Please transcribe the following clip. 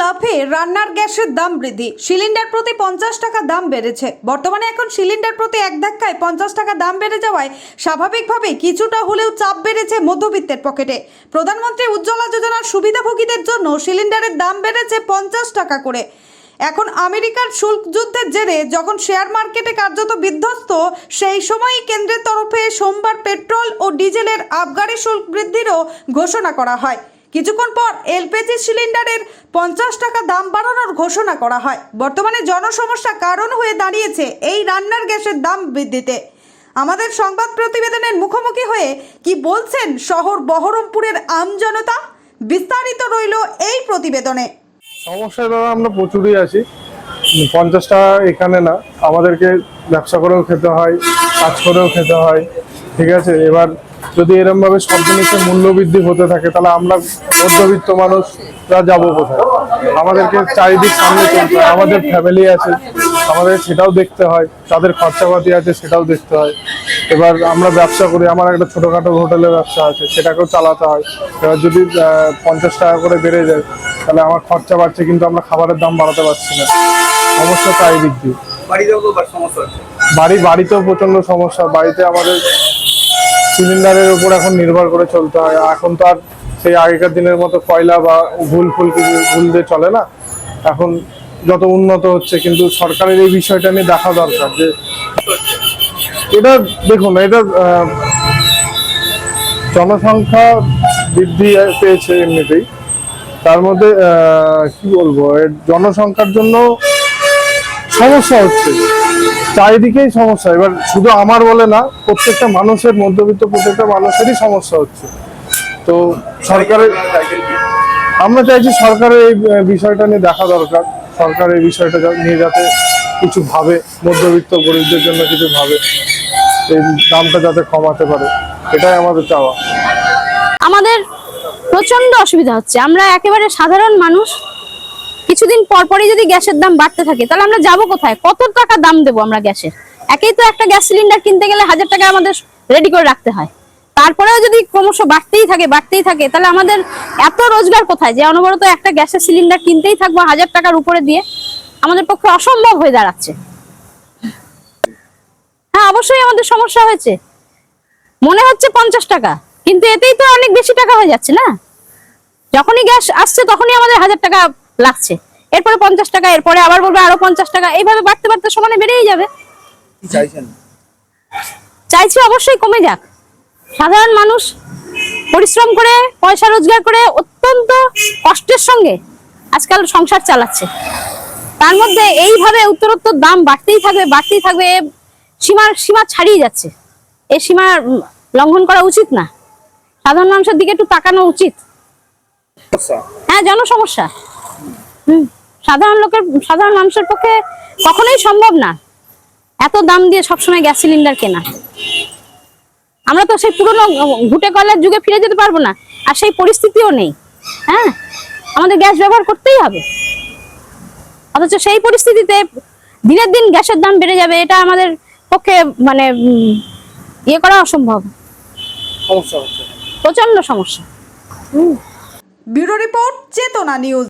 লাফে রান্নার গ্যাসের দাম বৃদ্ধি। সিলিন্ডার প্রতি পঞ্চাশ টাকা দাম বেড়েছে। বর্তমানে এখন সিলিন্ডার প্রতি এক ধাক্কায় পঞ্চাশ টাকা দাম বেড়ে যাওয়ায় স্বাভাবিকভাবেই কিছুটা হলেও চাপ বেড়েছে মধ্যবিত্তের পকেটে। প্রধানমন্ত্রী উজ্জ্বলা যোজনার সুবিধাভোগীদের জন্য সিলিন্ডারের দাম বেড়েছে পঞ্চাশ টাকা করে। এখন আমেরিকার শুল্ক যুদ্ধের জেরে যখন শেয়ার মার্কেটে কার্যত বিধ্বস্ত, সেই সময়ই কেন্দ্রের তরফে সোমবার পেট্রোল ও ডিজেলের আবগারি শুল্ক বৃদ্ধিরও ঘোষণা করা হয়। কিছুক্ষণ পর এলপিজি সিলিন্ডারের পঞ্চাশ টাকা দাম বাড়ানোর ঘোষণা করা হয়। বর্তমানে জনসমস্যা কারণ হয়ে দাঁড়িয়েছে এই রান্নার গ্যাসের দাম বৃদ্ধিতে। আমাদের সংবাদ প্রতিবেদনের মুখোমুখি হয়ে কি বলছেন শহর বহরমপুরের আমজনতা বিস্তারিত রইল এই প্রতিবেদনে। সমস্যায় দাদা আমরা প্রচুরই আছি। পঞ্চাশ টাকা এখানে না। আমাদেরকে ব্যবসা করেও খেতে হয়, কাজ করেও খেতে হয়। ঠিক আছে? এবার যদি এরম ভাবে সব জিনিসের মূল্য বৃদ্ধি হতে থাকে তাহলে আমরা মধ্যবিত্ত মানুষরা যাব কোথায়? আমাদেরকে চারিদিক সামনে চলতে হয় আমাদের ফ্যামিলি আছে আমাদের সেটাও দেখতে হয় তাদের খরচাপাতি আছে সেটাও দেখতে হয়। এবার আমরা ব্যবসা করি আমার একটা ছোটোখাটো হোটেলের ব্যবসা আছে সেটাকেও চালাতে হয়। এবার যদি পঞ্চাশ টাকা করে বেড়ে যায় তাহলে আমার খরচা বাড়ছে কিন্তু আমরা খাবারের দাম বাড়াতে পারছি না। সমস্যা চারিদিক দিয়ে। বাড়ি বাড়িতেও প্রচণ্ড সমস্যা বাড়িতে আমাদের সিলিন্ডারের উপর এখন নির্ভর করে চলতে হয়। এখন তো আর সেই আগেকার দিনের মতো কয়লা বা ভুল ফুল কিছু ভুল দিয়ে চলে না, এখন যত উন্নত হচ্ছে। কিন্তু সরকারের এই বিষয়টা নিয়ে দেখা দরকার যে এটা দেখুন, এটা জনসংখ্যা বৃদ্ধি পেয়েছে এমনিতেই। তার মধ্যে কি বলব জনসংখ্যার জন্য সমস্যা হচ্ছে। চারিদিকেই সমস্যা। এবার শুধু আমার বলে না, প্রত্যেকটা মানুষের, মধ্যবিত্ত প্রত্যেকটা মানুষেরই সমস্যা হচ্ছে। তো সরকারের আমরা চাইছি সরকারের এই বিষয়টা নিয়ে দেখা দরকার। সরকার এই বিষয়টা নিয়ে যাতে কিছু ভাবে, মধ্যবিত্ত গরিবদের জন্য কিছু ভাবে, এই দামটা যাতে কমাতে পারে। এটাই আমাদের চাওয়া। আমাদের প্রচণ্ড অসুবিধা হচ্ছে। আমরা একেবারে সাধারণ মানুষ কিছুদিন পর পরই যদি গ্যাসের দাম বাড়তে থাকে, তাহলে আমরা যাব কোথায়? কত টাকা দাম দেবো আমরা গ্যাসের? একেই তো একটা গ্যাস সিলিন্ডার কিনতে গেলে হাজার টাকা আমাদের রেডি করে রাখতে হয়। তারপরেও যদি ক্রমশ বাড়তেই থাকে বাড়তেই থাকে, তাহলে আমাদের এত রোজগার কোথায়? যে অনবরত একটা গ্যাসের সিলিন্ডার কিনতেই থাকব হাজার টাকার উপরে দিয়ে, আমাদের পক্ষে অসম্ভব হয়ে দাঁড়াচ্ছে। হ্যাঁ অবশ্যই আমাদের সমস্যা হয়েছে। মনে হচ্ছে পঞ্চাশ টাকা, কিন্তু এতেই তো অনেক বেশি টাকা হয়ে যাচ্ছে না? যখনই গ্যাস আসছে, তখনই আমাদের হাজার টাকা লাগছে। এরপরে পঞ্চাশ টাকা এরপরে আবার বলবে আরও পঞ্চাশ টাকা। এইভাবে বাড়তে বাড়তে সমানে বেড়েই যাবে। চাইছি অবশ্যই কমে যাক। সাধারণ মানুষ পরিশ্রম করে পয়সা রোজগার করে অত্যন্ত কষ্টের সঙ্গে আজকাল সংসার চালাচ্ছে। তার মধ্যে এইভাবে উত্তরোত্তর দাম বাড়তেই থাকবে বাড়তেই থাকবে সীমার সীমা ছাড়িয়ে যাচ্ছে। এই সীমা লঙ্ঘন করা উচিত না। সাধারণ মানুষের দিকে একটু তাকানো উচিত। হ্যাঁ জনসমস্যা। সাধারণ লোকের সাধারণ মানুষের পক্ষে কখনোই সম্ভব না। এত দাম দিয়ে সবসময় গ্যাস সিলিন্ডার কেনা। আমরা তো সেই পুরনো ঘুটে কয়লার যুগে ফিরে যেতে পারব না আর সেই পরিস্থিতিও নেই। হ্যাঁ? আমাদের গ্যাস ব্যবহার করতেই হবে। অথচ সেই পরিস্থিতিতে দিনের দিন গ্যাসের দাম বেড়ে যাবে এটা আমাদের পক্ষে মানে ইয়ে করা অসম্ভব। সমস্যা হচ্ছে। প্রচণ্ড সমস্যা। Bureau report Chetana news.